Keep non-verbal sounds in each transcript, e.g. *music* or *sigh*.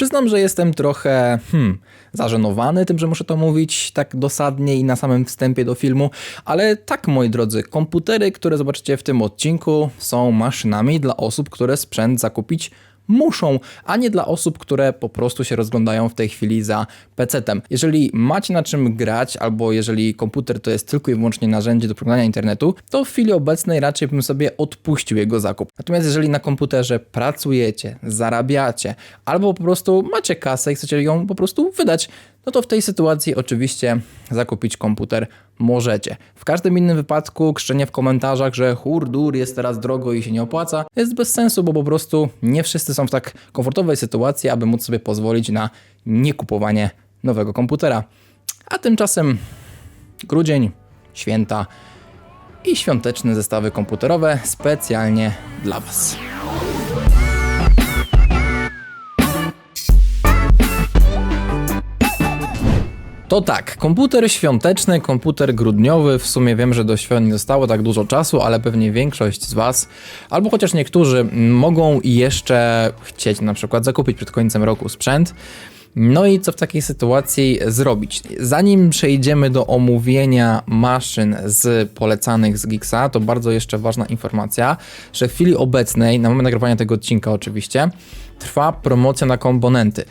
Przyznam, że jestem trochę hmm, zażenowany tym, że muszę to mówić tak dosadnie i na samym wstępie do filmu, ale tak, moi drodzy, komputery, które zobaczycie w tym odcinku, są maszynami dla osób, które sprzęt zakupić muszą, a nie dla osób, które po prostu się rozglądają w tej chwili za PC-tem. Jeżeli macie na czym grać, albo jeżeli komputer to jest tylko i wyłącznie narzędzie do przeglądania internetu, to w chwili obecnej raczej bym sobie odpuścił jego zakup. Natomiast jeżeli na komputerze pracujecie, zarabiacie, albo po prostu macie kasę i chcecie ją po prostu wydać, no to w tej sytuacji oczywiście zakupić komputer możecie. W każdym innym wypadku krzyczenie w komentarzach, że hurdur jest teraz drogo i się nie opłaca, jest bez sensu, bo po prostu nie wszyscy są w tak komfortowej sytuacji, aby móc sobie pozwolić na niekupowanie nowego komputera. A tymczasem grudzień, święta i świąteczne zestawy komputerowe specjalnie dla Was. To tak, komputer świąteczny, komputer grudniowy. W sumie wiem, że do świąt nie zostało tak dużo czasu, ale pewnie większość z Was, albo chociaż niektórzy, mogą jeszcze chcieć na przykład zakupić przed końcem roku sprzęt. No i co w takiej sytuacji zrobić? Zanim przejdziemy do omówienia maszyn z polecanych z Gixa, to bardzo jeszcze ważna informacja, że w chwili obecnej, na moment nagrywania tego odcinka oczywiście, trwa promocja na komponenty.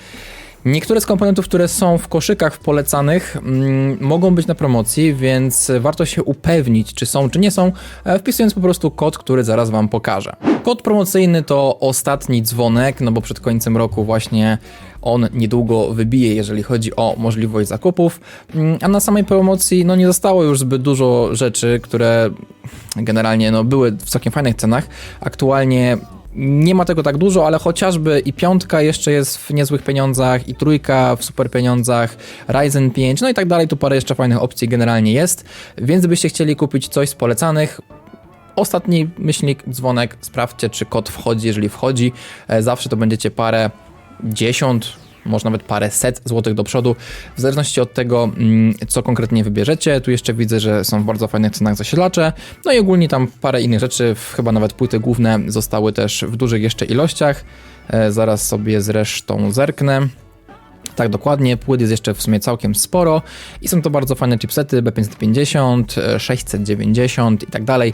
Niektóre z komponentów, które są w koszykach polecanych, mm, mogą być na promocji, więc warto się upewnić, czy są, czy nie są, e, wpisując po prostu kod, który zaraz Wam pokażę. Kod promocyjny to ostatni dzwonek, no bo przed końcem roku właśnie on niedługo wybije, jeżeli chodzi o możliwość zakupów, mm, a na samej promocji no nie zostało już zbyt dużo rzeczy, które generalnie no, były w całkiem fajnych cenach. Aktualnie nie ma tego tak dużo, ale chociażby i piątka jeszcze jest w niezłych pieniądzach, i trójka w super pieniądzach, Ryzen 5, no i tak dalej, tu parę jeszcze fajnych opcji generalnie jest, więc gdybyście chcieli kupić coś z polecanych, ostatni myślnik, dzwonek, sprawdźcie czy kod wchodzi, jeżeli wchodzi, e, zawsze to będziecie parę dziesiąt, może nawet parę set złotych do przodu, w zależności od tego, mm, co konkretnie wybierzecie. Tu jeszcze widzę, że są w bardzo fajnych cenach zasilacze, no i ogólnie tam parę innych rzeczy, chyba nawet płyty główne zostały też w dużych jeszcze ilościach. E, zaraz sobie zresztą zerknę. Tak, dokładnie. Płyt jest jeszcze w sumie całkiem sporo i są to bardzo fajne chipsety B550, 690 e, i tak dalej.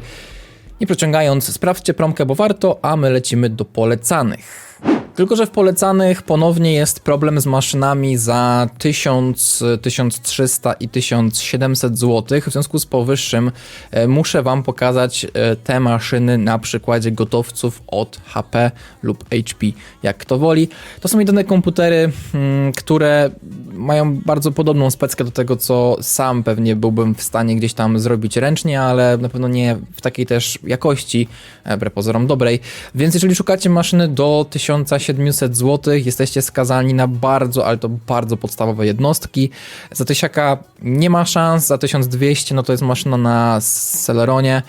Nie przeciągając, sprawdźcie promkę, bo warto, a my lecimy do polecanych. Tylko, że w polecanych ponownie jest problem z maszynami za 1000, 1300 i 1700 zł. W związku z powyższym e, muszę Wam pokazać e, te maszyny na przykładzie gotowców od HP lub HP, jak kto woli. To są jedyne komputery, mm, które mają bardzo podobną speckę do tego, co sam pewnie byłbym w stanie gdzieś tam zrobić ręcznie, ale na pewno nie w takiej też jakości, e, wbrew dobrej. Więc jeżeli szukacie maszyny do 1700 700 zł jesteście skazani na bardzo, ale to bardzo podstawowe jednostki. Za tysiaka nie ma szans, za 1200 no to jest maszyna na Celeronie.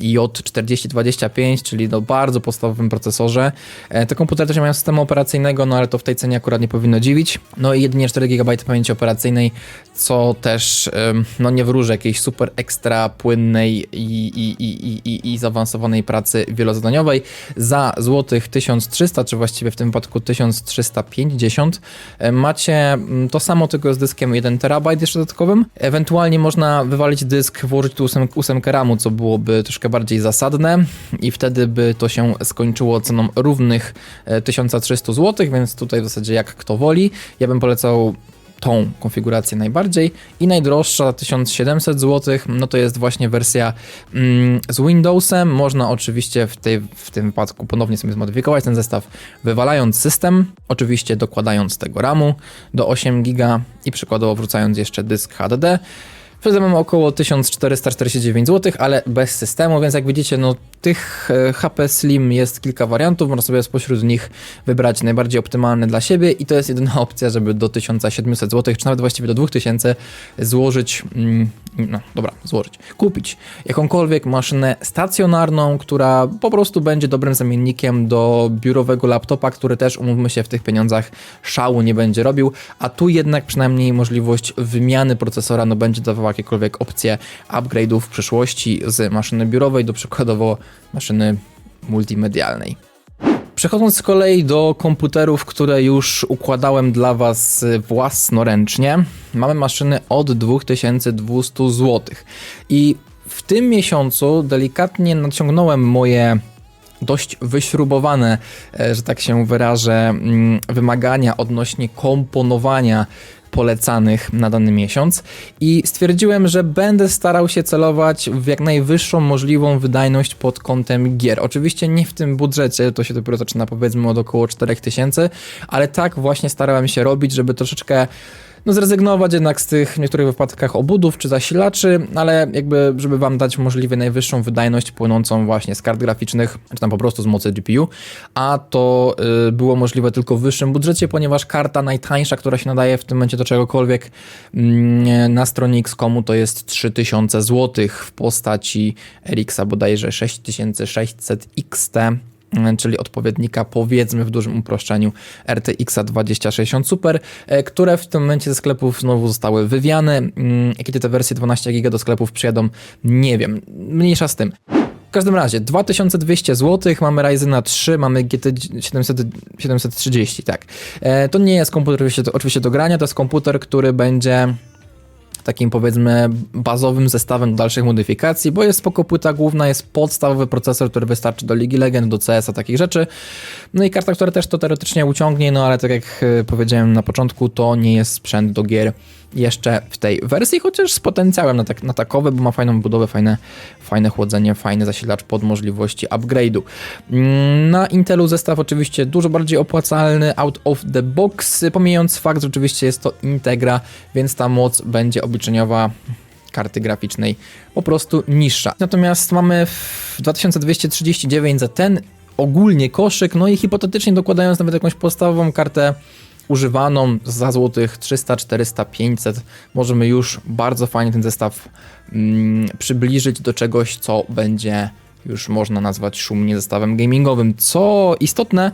J4025, czyli do bardzo podstawowym procesorze. E, te komputery też mają systemu operacyjnego, no ale to w tej cenie akurat nie powinno dziwić. No i jedynie 4 GB pamięci operacyjnej, co też no nie wróży jakiejś super ekstra płynnej i, i, i, i, i zaawansowanej pracy wielozadaniowej. Za złotych 1300, czy właściwie w tym wypadku 1350 e, macie mm, to samo tylko z dyskiem 1 TB jeszcze dodatkowym. Ewentualnie można wywalić dysk, włożyć tu 8, 8 RAMu, co byłoby troszkę troszkę bardziej zasadne i wtedy by to się skończyło ceną równych 1300 zł, więc tutaj w zasadzie jak kto woli. Ja bym polecał tą konfigurację najbardziej i najdroższa 1700 zł, no to jest właśnie wersja mm, z Windowsem. Można oczywiście w, tej, w tym wypadku ponownie sobie zmodyfikować ten zestaw, wywalając system, oczywiście dokładając tego RAMu do 8 GB i przykładowo wrzucając jeszcze dysk HDD. Wtedy mamy około 1449 zł, ale bez systemu, więc jak widzicie, no tych e, HP Slim jest kilka wariantów, można sobie spośród nich wybrać najbardziej optymalny dla siebie i to jest jedyna opcja, żeby do 1700 zł, czy nawet właściwie do 2000 złożyć, mm, no dobra, złożyć, kupić jakąkolwiek maszynę stacjonarną, która po prostu będzie dobrym zamiennikiem do biurowego laptopa, który też, umówmy się, w tych pieniądzach szału nie będzie robił, a tu jednak przynajmniej możliwość wymiany procesora no będzie dawała jakiekolwiek opcje upgrade'ów w przyszłości z maszyny biurowej do przykładowo maszyny multimedialnej. Przechodząc z kolei do komputerów, które już układałem dla Was własnoręcznie, mamy maszyny od 2200 zł. I w tym miesiącu delikatnie naciągnąłem moje dość wyśrubowane, e, że tak się wyrażę, mm, wymagania odnośnie komponowania polecanych na dany miesiąc i stwierdziłem, że będę starał się celować w jak najwyższą możliwą wydajność pod kątem gier. Oczywiście nie w tym budżecie, to się dopiero zaczyna powiedzmy od około 4000, ale tak właśnie starałem się robić, żeby troszeczkę no zrezygnować jednak z tych w niektórych wypadkach obudów czy zasilaczy, ale jakby, żeby wam dać możliwie najwyższą wydajność płynącą właśnie z kart graficznych, czy tam po prostu z mocy GPU, a to y, było możliwe tylko w wyższym budżecie, ponieważ karta najtańsza, która się nadaje w tym momencie do czegokolwiek y, na stronie XCOMu to jest 3000 zł w postaci RX bodajże 6600 XT czyli odpowiednika powiedzmy w dużym uproszczeniu RTX 2060 Super, e, które w tym momencie ze sklepów znowu zostały wywiane. Mm, Kiedy te wersje 12 GB do sklepów przyjadą, nie wiem. Mniejsza z tym. W każdym razie 2200 zł, mamy Ryzena 3, mamy GT 700, 730, tak. E, To nie jest komputer oczywiście do grania, to jest komputer, który będzie takim powiedzmy bazowym zestawem do dalszych modyfikacji, bo jest spoko płyta główna, jest podstawowy procesor, który wystarczy do Ligi Legend, do CS-a, takich rzeczy. No i karta, która też to teoretycznie uciągnie, no ale tak jak e, powiedziałem na początku, to nie jest sprzęt do gier jeszcze w tej wersji, chociaż z potencjałem na, tak, na takowe, bo ma fajną budowę, fajne, fajne chłodzenie, fajny zasilacz pod możliwości upgrade'u. Mm, na Intelu zestaw oczywiście dużo bardziej opłacalny, out of the box, pomijając fakt, że oczywiście jest to Integra, więc ta moc będzie obliczeniowa karty graficznej po prostu niższa. Natomiast mamy w 2239 za ten ogólnie koszyk, no i hipotetycznie dokładając nawet jakąś podstawową kartę używaną za złotych 300, 400, 500 możemy już bardzo fajnie ten zestaw mm, przybliżyć do czegoś, co będzie już można nazwać szumnie zestawem gamingowym. Co istotne,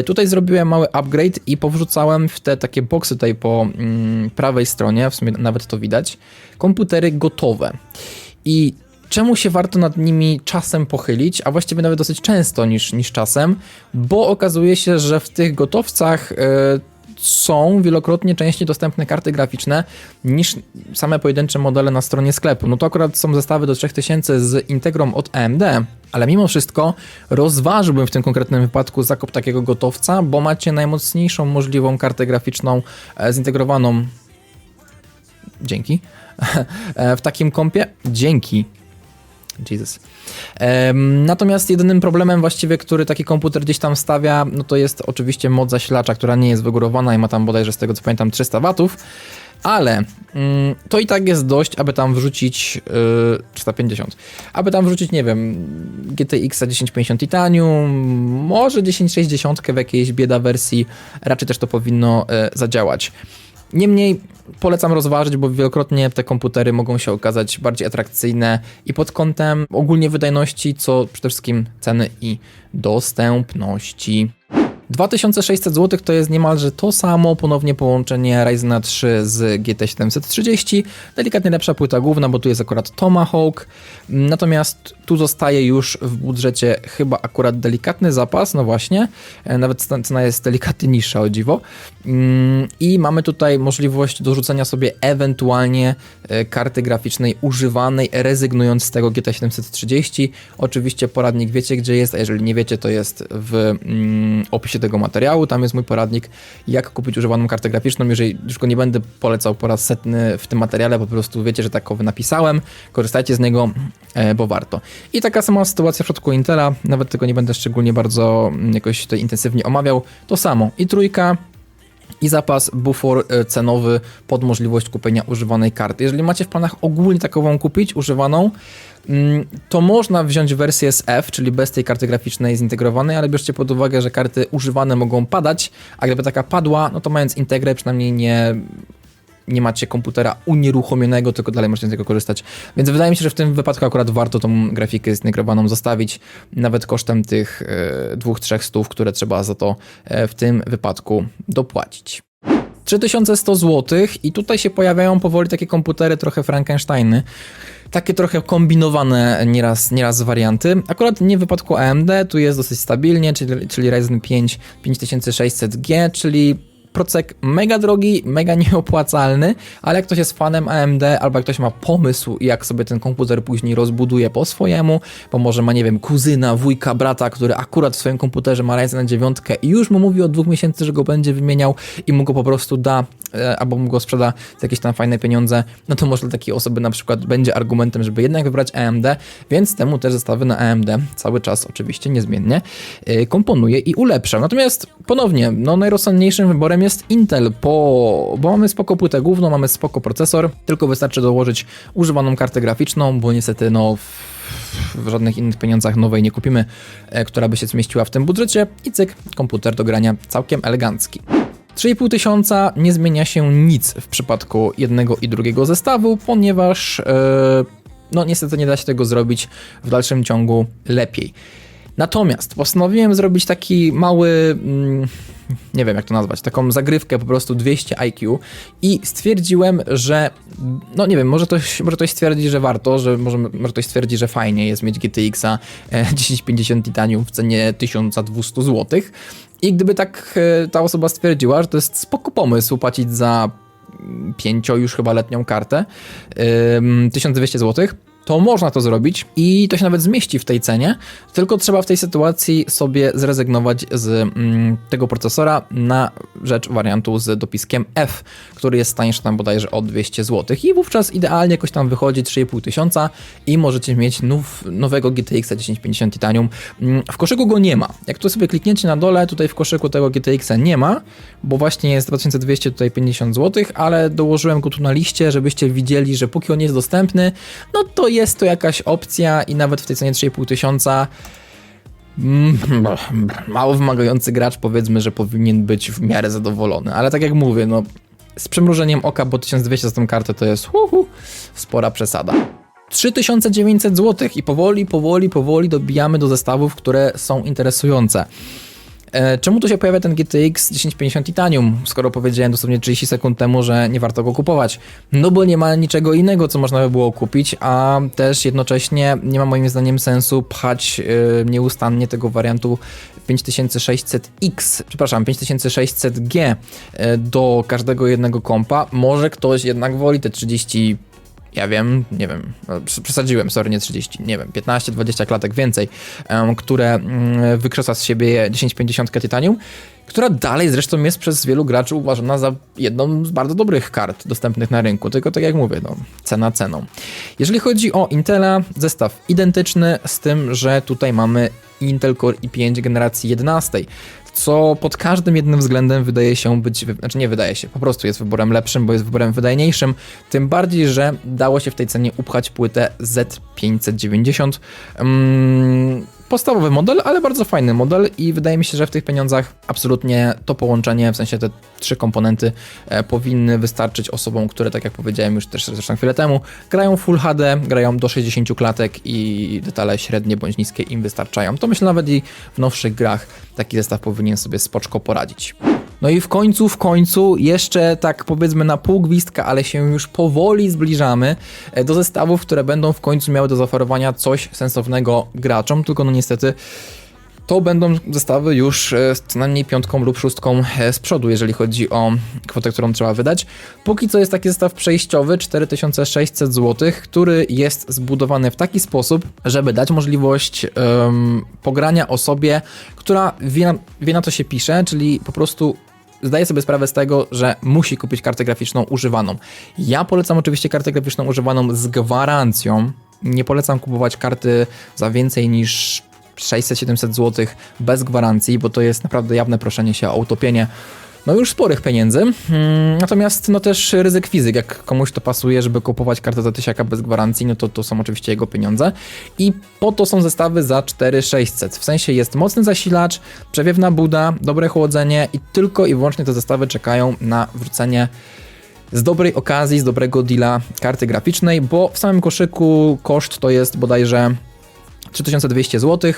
y, tutaj zrobiłem mały upgrade i powrzucałem w te takie boxy tutaj po mm, prawej stronie, w sumie nawet to widać, komputery gotowe. I czemu się warto nad nimi czasem pochylić, a właściwie nawet dosyć często niż, niż czasem, bo okazuje się, że w tych gotowcach yy, są wielokrotnie częściej dostępne karty graficzne niż same pojedyncze modele na stronie sklepu. No to akurat są zestawy do 3000 z Integrą od AMD, ale mimo wszystko rozważyłbym w tym konkretnym wypadku zakup takiego gotowca, bo macie najmocniejszą możliwą kartę graficzną e, zintegrowaną. Dzięki. *laughs* E, w takim kompie. Dzięki Jesus. natomiast jedynym problemem właściwie, który taki komputer gdzieś tam stawia, no to jest oczywiście moc zasilacza, która nie jest wygórowana i ma tam bodajże z tego co pamiętam 300 watów. Ale mm, to i tak jest dość, aby tam wrzucić yy, 350. Aby tam wrzucić, nie wiem, GTX 1050 Titanium, może 1060 w jakiejś bieda wersji, raczej też to powinno yy, zadziałać. Niemniej polecam rozważyć, bo wielokrotnie te komputery mogą się okazać bardziej atrakcyjne i pod kątem ogólnie wydajności, co przede wszystkim ceny i dostępności. 2600 zł to jest niemalże to samo ponownie połączenie Ryzena 3 z GT 730. Delikatnie lepsza płyta główna, bo tu jest akurat Tomahawk. Natomiast tu zostaje już w budżecie chyba akurat delikatny zapas, no właśnie. E, nawet cena jest delikatnie niższa o dziwo. Mm, I mamy tutaj możliwość dorzucenia sobie ewentualnie e, karty graficznej używanej, rezygnując z tego GT 730. Oczywiście poradnik wiecie gdzie jest, a jeżeli nie wiecie, to jest w mm, opisie opisie tego materiału. Tam jest mój poradnik, jak kupić używaną kartę graficzną. Jeżeli już go nie będę polecał po raz setny w tym materiale, po prostu wiecie, że takowy napisałem, korzystajcie z niego, e, bo warto. I taka sama sytuacja w przypadku Intela, nawet tego nie będę szczególnie bardzo mm, jakoś tutaj intensywnie omawiał. To samo i trójka, i zapas bufor e, cenowy pod możliwość kupienia używanej karty. Jeżeli macie w planach ogólnie takową kupić, używaną, mm, to można wziąć wersję z F, czyli bez tej karty graficznej zintegrowanej, ale bierzcie pod uwagę, że karty używane mogą padać, a gdyby taka padła, no to mając integrę przynajmniej nie nie macie komputera unieruchomionego, tylko dalej możecie z niego korzystać. Więc wydaje mi się, że w tym wypadku akurat warto tą grafikę zintegrowaną zostawić, nawet kosztem tych e, dwóch, trzech stów, które trzeba za to e, w tym wypadku dopłacić. 3100 zł i tutaj się pojawiają powoli takie komputery trochę Frankensteiny. Takie trochę kombinowane nieraz, nieraz warianty. Akurat nie w wypadku AMD, tu jest dosyć stabilnie, czyli, czyli Ryzen 5 5600G, czyli procek mega drogi, mega *laughs* nieopłacalny, ale jak ktoś jest fanem AMD, albo jak ktoś ma pomysł, jak sobie ten komputer później rozbuduje po swojemu, bo może ma, nie wiem, kuzyna, wujka, brata, który akurat w swoim komputerze ma Ryzen 9 i już mu mówi od dwóch miesięcy, że go będzie wymieniał i mu go po prostu da, albo mu go sprzeda za jakieś tam fajne pieniądze, no to może dla takiej osoby na przykład będzie argumentem, żeby jednak wybrać AMD, więc temu też zestawy na AMD cały czas oczywiście niezmiennie e, komponuje i ulepsza. Natomiast ponownie, no najrozsądniejszym wyborem jest Intel, po, bo mamy spoko płytę główną, mamy spoko procesor, tylko wystarczy dołożyć używaną kartę graficzną, bo niestety no w, żadnych innych pieniądzach nowej nie kupimy, e, która by się zmieściła w tym budżecie i cyk, komputer do grania całkiem elegancki. 3,5 tysiąca nie zmienia się nic w przypadku jednego i drugiego zestawu, ponieważ e, no niestety nie da się tego zrobić w dalszym ciągu lepiej. Natomiast postanowiłem zrobić taki mały, mm, nie wiem jak to nazwać, taką zagrywkę po prostu 200 IQ i stwierdziłem, że no nie wiem, może ktoś, może ktoś stwierdzi, że warto, że może, może ktoś stwierdzi, że fajnie jest mieć GTX-a 1050 *laughs* Titanium w cenie 1200 zł. I gdyby tak e, ta osoba stwierdziła, że to jest spoko pomysł płacić za pięcio już chyba letnią kartę 1200 zł, to można to zrobić i to się nawet zmieści w tej cenie, tylko trzeba w tej sytuacji sobie zrezygnować z mm, tego procesora na rzecz wariantu z dopiskiem F, który jest tańszy tam bodajże o 200 zł i wówczas idealnie jakoś tam wychodzi 3,5 tysiąca i możecie mieć now, nowego GTX 1050 Titanium. Mm, w koszyku go nie ma. Jak tu sobie klikniecie na dole, tutaj w koszyku tego GTX nie ma, bo właśnie jest 2200 tutaj 50 zł, ale dołożyłem go tu na liście, żebyście widzieli, że póki on jest dostępny, no to jest to jakaś opcja i nawet w tej cenie 3,5 tysiąca mm, *laughs* mało wymagający gracz powiedzmy, że powinien być w miarę zadowolony, ale tak jak mówię, no z przymrużeniem oka, bo 1200 za tą kartę to jest hu, spora przesada. 3900 zł i powoli, powoli, powoli dobijamy do zestawów, które są interesujące. E, czemu tu się pojawia ten GTX 1050 Titanium, skoro powiedziałem dosłownie 30 sekund temu, że nie warto go kupować? No bo nie ma niczego innego, co można by było kupić, a też jednocześnie nie ma moim zdaniem sensu pchać yy, nieustannie tego wariantu 5600X, przepraszam, 5600G yy, do każdego jednego kompa. Może ktoś jednak woli te 30 ja wiem, nie wiem, no, przesadziłem, sorry, nie 30, nie wiem, 15-20 klatek więcej, które mm, wykrzesa z siebie 1050 Titanium, która dalej zresztą jest przez wielu graczy uważana za jedną z bardzo dobrych kart dostępnych na rynku, tylko tak jak mówię, no, cena ceną. Jeżeli chodzi o Intela, zestaw identyczny z tym, że tutaj mamy Intel Core i5 generacji 11 co pod każdym jednym względem wydaje się być, znaczy nie wydaje się, po prostu jest wyborem lepszym, bo jest wyborem wydajniejszym, tym bardziej, że dało się w tej cenie upchać płytę Z590. Um, podstawowy model, ale bardzo fajny model i wydaje mi się, że w tych pieniądzach absolutnie to połączenie, w sensie te trzy komponenty e, powinny wystarczyć osobom, które tak jak powiedziałem już też zresztą chwilę temu, grają Full HD, grają do 60 klatek i detale średnie bądź niskie im wystarczają. To myślę nawet i w nowszych grach taki zestaw powinien sobie spoczko poradzić. No i w końcu, w końcu, jeszcze tak powiedzmy na pół gwizdka, ale się już powoli zbliżamy e, do zestawów, które będą w końcu miały do zaoferowania coś sensownego graczom, tylko no niestety to będą zestawy już e, co najmniej piątką lub szóstką e, z przodu, jeżeli chodzi o kwotę, którą trzeba wydać. Póki co jest taki zestaw przejściowy 4600 zł, który jest zbudowany w taki sposób, żeby dać możliwość um, pogrania osobie, która wie, wie na co się pisze, czyli po prostu zdaje sobie sprawę z tego, że musi kupić kartę graficzną używaną. Ja polecam oczywiście kartę graficzną używaną z gwarancją. Nie polecam kupować karty za więcej niż 600-700 zł bez gwarancji, bo to jest naprawdę jawne proszenie się o utopienie no już sporych pieniędzy. Hmm, natomiast no też ryzyk fizyk, jak komuś to pasuje, żeby kupować kartę za tysiaka bez gwarancji, no to to są oczywiście jego pieniądze. I po to są zestawy za 4600. W sensie jest mocny zasilacz, przewiewna buda, dobre chłodzenie i tylko i wyłącznie te zestawy czekają na wrócenie z dobrej okazji, z dobrego deala karty graficznej, bo w samym koszyku koszt to jest bodajże 3200 zł,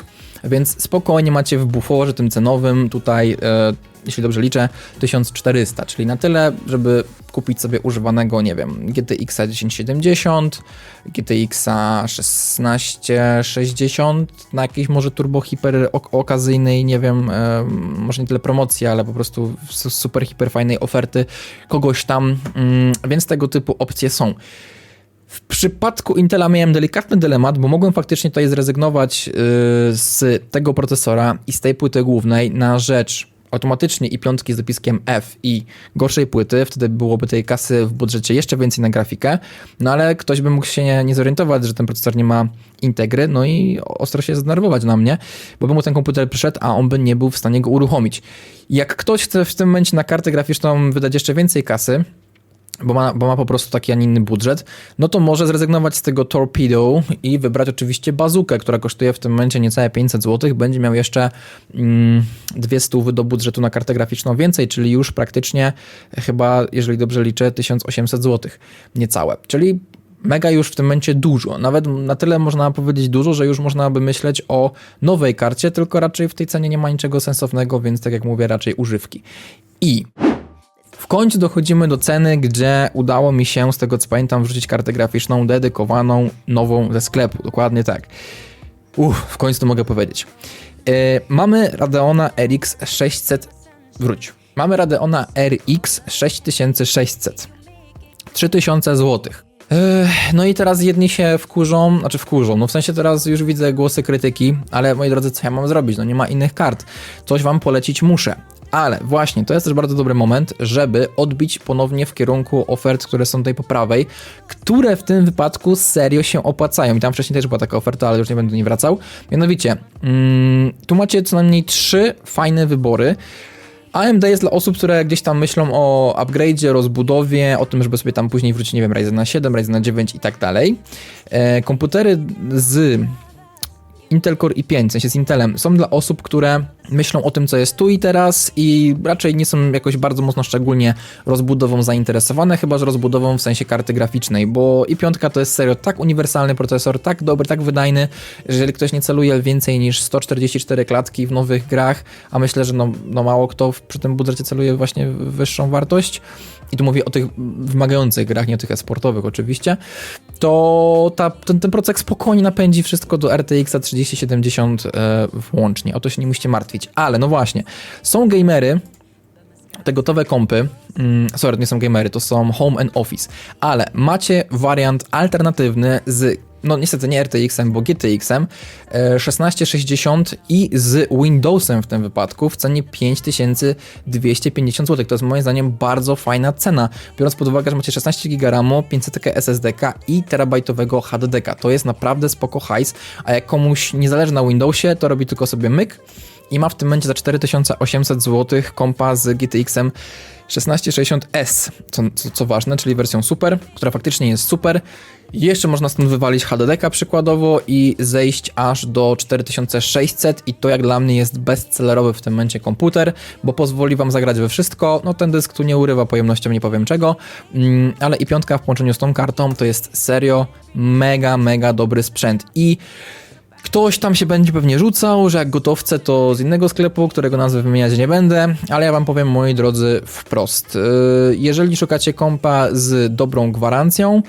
Więc spokojnie macie w buforze tym cenowym tutaj, e, jeśli dobrze liczę, 1400, czyli na tyle, żeby kupić sobie używanego, nie wiem, GTX 1070, GTX 1660 na jakiejś może turbo hiper ok okazyjnej, nie wiem, e, może nie tyle promocji, ale po prostu super hiper fajnej oferty kogoś tam, mm, więc tego typu opcje są. W przypadku Intela miałem delikatny dylemat, bo mogłem faktycznie tutaj zrezygnować yy, z tego procesora i z tej płyty głównej na rzecz automatycznie i piątki z dopiskiem F i gorszej płyty, wtedy byłoby tej kasy w budżecie jeszcze więcej na grafikę, no ale ktoś by mógł się nie, nie zorientować, że ten procesor nie ma integry, no i ostro się zdenerwować na mnie, bo by mu ten komputer przyszedł, a on by nie był w stanie go uruchomić. Jak ktoś chce w tym momencie na kartę graficzną wydać jeszcze więcej kasy, bo ma, bo ma po prostu taki, a nie inny budżet, no to może zrezygnować z tego Torpedo i wybrać oczywiście bazukę, która kosztuje w tym momencie niecałe 500 zł. Będzie miał jeszcze mm, dwie stówy do budżetu na kartę graficzną więcej, czyli już praktycznie chyba, jeżeli dobrze liczę, 1800 zł niecałe. Czyli mega już w tym momencie dużo. Nawet na tyle można powiedzieć dużo, że już można by myśleć o nowej karcie, tylko raczej w tej cenie nie ma niczego sensownego, więc tak jak mówię, raczej używki. I końcu dochodzimy do ceny, gdzie udało mi się, z tego co pamiętam, wrzucić kartę graficzną dedykowaną, nową ze sklepu. Dokładnie tak. Uff, w końcu to mogę powiedzieć. Yy, mamy Radeona RX 600. Wróć. Mamy Radeona RX 6600. 3000 zł. No i teraz jedni się wkurzą, znaczy wkurzą, no w sensie teraz już widzę głosy krytyki, ale moi drodzy, co ja mam zrobić? No nie ma innych kart. Coś wam polecić muszę. Ale właśnie, to jest też bardzo dobry moment, żeby odbić ponownie w kierunku ofert, które są tutaj po prawej, które w tym wypadku serio się opłacają. I tam wcześniej też była taka oferta, ale już nie będę do niej wracał. Mianowicie, mm, tu macie co najmniej trzy fajne wybory. AMD jest dla osób, które gdzieś tam myślą o upgrade'zie, rozbudowie, o tym, żeby sobie tam później wrócić, nie wiem, Ryzen 7, Ryzen 9 i tak dalej. E, komputery z Intel Core i5, w sensie z Intelem, są dla osób, które myślą o tym, co jest tu i teraz i raczej nie są jakoś bardzo mocno szczególnie rozbudową zainteresowane, chyba że rozbudową w sensie karty graficznej, bo i5 to jest serio tak uniwersalny procesor, tak dobry, tak wydajny, że jeżeli ktoś nie celuje więcej niż 144 klatki w nowych grach, a myślę, że no, no mało kto przy tym budżecie celuje właśnie wyższą wartość, i tu mówię o tych wymagających grach, nie o tych esportowych oczywiście, to ta, ten, ten procek spokojnie napędzi wszystko do RTX 3070 e, włącznie. O to się nie musicie martwić. Ale no właśnie, są gamery, te gotowe kompy, mm, sorry, nie są gamery, to są home and office, ale macie wariant alternatywny z no niestety nie RTX-em, bo GTX-em, e, 1660 i z Windowsem w tym wypadku w cenie 5250 zł. To jest moim zdaniem bardzo fajna cena, biorąc pod uwagę, że macie 16 GB RAMu, 500 SSD i terabajtowego HDD. To jest naprawdę spoko hajs, a jak komuś nie zależy na Windowsie, to robi tylko sobie myk i ma w tym momencie za 4800 zł kompa z GTX-em 1660S, co, co, co ważne, czyli wersją super, która faktycznie jest super. Jeszcze można stąd wywalić HDD przykładowo i zejść aż do 4600 i to jak dla mnie jest bestsellerowy w tym momencie komputer, bo pozwoli wam zagrać we wszystko. No ten dysk tu nie urywa pojemnością, nie powiem czego, mm, ale i piątka w połączeniu z tą kartą to jest serio mega, mega dobry sprzęt i Ktoś tam się będzie pewnie rzucał, że jak gotowce to z innego sklepu, którego nazwy wymieniać nie będę, ale ja wam powiem, moi drodzy, wprost. Yy, Jeżeli szukacie kompa z dobrą gwarancją,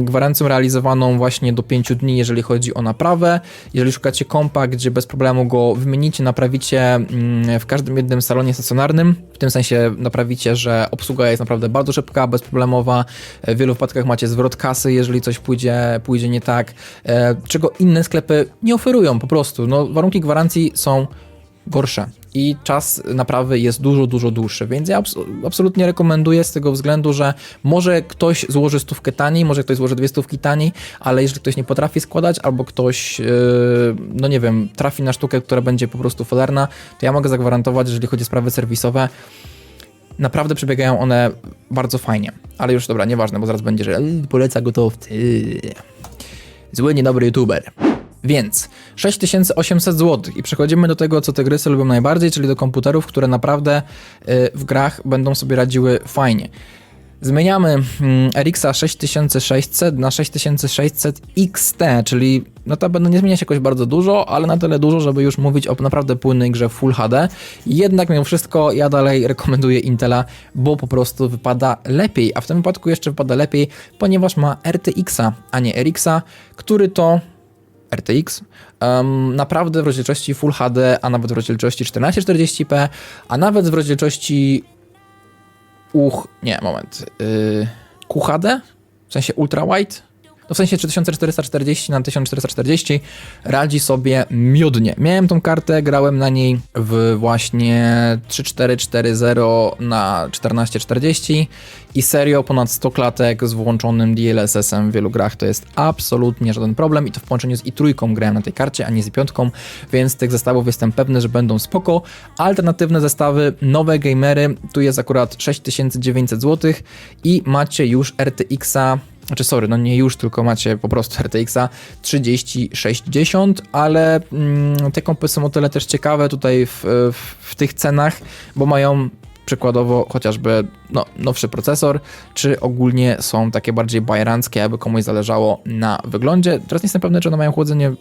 gwarancją realizowaną właśnie do 5 dni, jeżeli chodzi o naprawę. Jeżeli szukacie kompa, gdzie bez problemu go wymienicie, naprawicie mm, w każdym jednym salonie stacjonarnym, w tym sensie naprawicie, że obsługa jest naprawdę bardzo szybka, bezproblemowa. W wielu wypadkach macie zwrot kasy, jeżeli coś pójdzie, pójdzie nie tak, e, czego inne sklepy nie oferują po prostu. No, warunki gwarancji są gorsze i czas naprawy jest dużo, dużo dłuższy, więc ja abs absolutnie rekomenduję z tego względu, że może ktoś złoży stówkę taniej, może ktoś złoży dwie stówki taniej, ale jeżeli ktoś nie potrafi składać, albo ktoś, yy, no nie wiem, trafi na sztukę, która będzie po prostu felerna, to ja mogę zagwarantować, jeżeli chodzi o sprawy serwisowe, naprawdę przebiegają one bardzo fajnie. Ale już dobra, nieważne, bo zaraz będzie, że "Ej, poleca gotowcy. Zły, niedobry youtuber. Więc 6800 zł i przechodzimy do tego, co te gry lubią najbardziej, czyli do komputerów, które naprawdę y, w grach będą sobie radziły fajnie. Zmieniamy mm, RX 6600 na 6600 XT, czyli notabene nie zmienia się jakoś bardzo dużo, ale na tyle dużo, żeby już mówić o naprawdę płynnej grze Full HD. Jednak mimo wszystko ja dalej rekomenduję Intela, bo po prostu wypada lepiej, a w tym wypadku jeszcze wypada lepiej, ponieważ ma RTX-a, a nie RX-a, który to RTX, um, naprawdę w rozdzielczości Full HD, a nawet w rozdzielczości 1440p, a nawet w rozdzielczości UH, nie, moment, yy, QHD, w sensie ultra wide, no w sensie 3440 na 1440 radzi sobie miodnie. Miałem tą kartę, grałem na niej w właśnie 3440 na 1440 i serio ponad 100 klatek z włączonym DLSS-em w wielu grach to jest absolutnie żaden problem i to w połączeniu z i trójką grałem na tej karcie, a nie z piątką, więc tych zestawów jestem pewny, że będą spoko. Alternatywne zestawy, nowe gamery, tu jest akurat 6900 zł i macie już RTX-a znaczy, sorry, no nie już, tylko macie po prostu RTX-a 3060, ale mm, te kompy są o tyle też ciekawe tutaj w, w, w tych cenach, bo mają przykładowo chociażby no, nowszy procesor, czy ogólnie są takie bardziej bajeranckie, aby komuś zależało na wyglądzie. Teraz nie jestem pewny, czy one mają chłodzenie.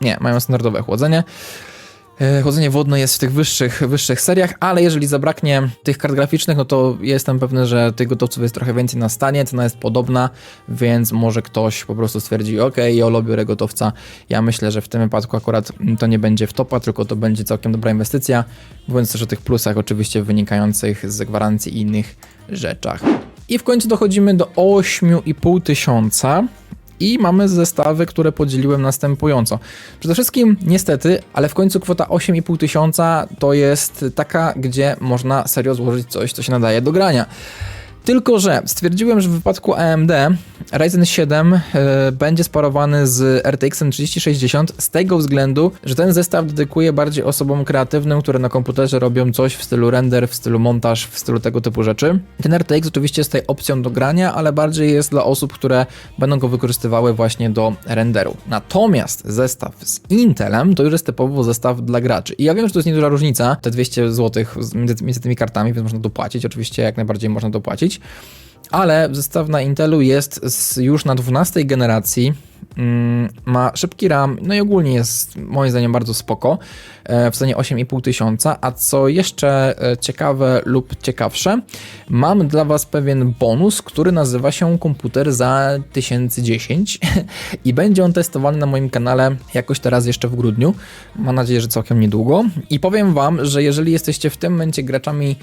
Nie, mają standardowe chłodzenie. E, Chłodzenie wodne jest w tych wyższych, wyższych seriach, ale jeżeli zabraknie tych kart graficznych, no to jestem pewny, że tych gotowców jest trochę więcej na stanie, cena jest podobna, więc może ktoś po prostu stwierdzi, ok, ja biorę gotowca. Ja myślę, że w tym wypadku akurat to nie będzie w topa, tylko to będzie całkiem dobra inwestycja, mówiąc też o tych plusach oczywiście wynikających z gwarancji i innych rzeczach. I w końcu dochodzimy do 8,5 tysiąca i mamy zestawy, które podzieliłem następująco. Przede wszystkim, niestety, ale w końcu kwota 8,5 tysiąca to jest taka, gdzie można serio złożyć coś, co się nadaje do grania. Tylko, że stwierdziłem, że w wypadku AMD Ryzen 7 y, będzie sparowany z RTX 3060 z tego względu, że ten zestaw dedykuje bardziej osobom kreatywnym, które na komputerze robią coś w stylu render, w stylu montaż, w stylu tego typu rzeczy. Ten RTX oczywiście jest tutaj opcją do grania, ale bardziej jest dla osób, które będą go wykorzystywały właśnie do renderu. Natomiast zestaw z Intelem to już jest typowo zestaw dla graczy. I ja wiem, że to jest nieduża różnica, te 200 zł między tymi kartami, więc można dopłacić. Oczywiście jak najbardziej można dopłacić ale zestaw na Intelu jest już na 12 generacji. Mm, ma szybki RAM, no i ogólnie jest moim zdaniem bardzo spoko e, w cenie 8,5 tysiąca. A co jeszcze e, ciekawe lub ciekawsze, mam dla Was pewien bonus, który nazywa się komputer za 1010 *laughs* i będzie on testowany na moim kanale jakoś teraz jeszcze w grudniu. Mam nadzieję, że całkiem niedługo. I powiem Wam, że jeżeli jesteście w tym momencie graczami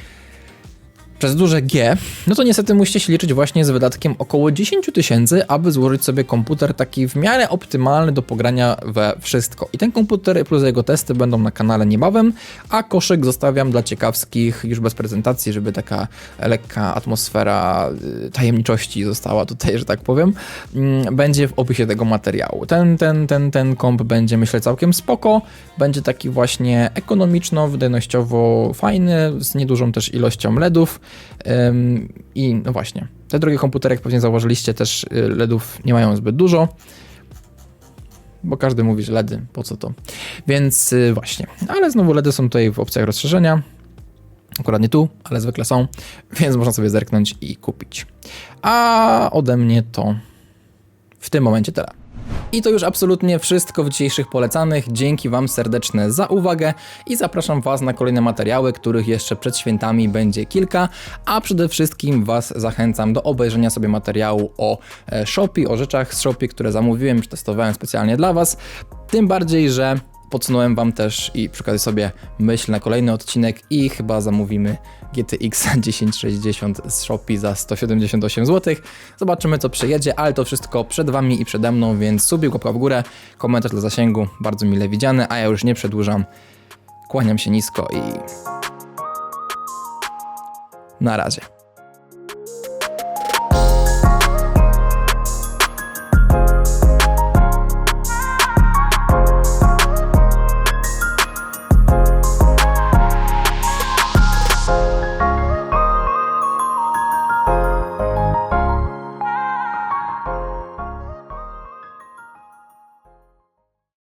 przez duże G, no to niestety musicie się liczyć właśnie z wydatkiem około 10 tysięcy, aby złożyć sobie komputer taki w miarę optymalny do pogrania we wszystko. I ten komputer plus jego testy będą na kanale niebawem, a koszyk zostawiam dla ciekawskich już bez prezentacji, żeby taka lekka atmosfera y, tajemniczości została tutaj, że tak powiem, mm, będzie w opisie tego materiału. Ten, ten, ten, ten komp będzie myślę całkiem spoko, będzie taki właśnie ekonomiczno, wydajnościowo fajny, z niedużą też ilością LEDów, i no właśnie, te drogie komputery, jak pewnie zauważyliście, też y, LEDów nie mają zbyt dużo, bo każdy mówi, że LEDy, po co to. Więc y, właśnie, ale znowu LEDy są tutaj w opcjach rozszerzenia. Akurat nie tu, ale zwykle są, *laughs* więc można sobie zerknąć i kupić. A ode mnie to w tym momencie tyle. I to już absolutnie wszystko w dzisiejszych polecanych. Dzięki Wam serdeczne za uwagę i zapraszam Was na kolejne materiały, których jeszcze przed świętami będzie kilka, a przede wszystkim Was zachęcam do obejrzenia sobie materiału o e, Shopee, o rzeczach z Shopee, które zamówiłem, przetestowałem specjalnie dla Was. Tym bardziej, że podsunąłem Wam też i przykazać sobie myśl na kolejny odcinek i chyba zamówimy GTX 1060 *laughs* z Shopee za 178 zł. Zobaczymy co przyjedzie, ale to wszystko przed Wami i przede mną, więc subię łapka w górę, komentarz dla zasięgu, bardzo mile widziany, a ja już nie przedłużam. Kłaniam się nisko i na razie.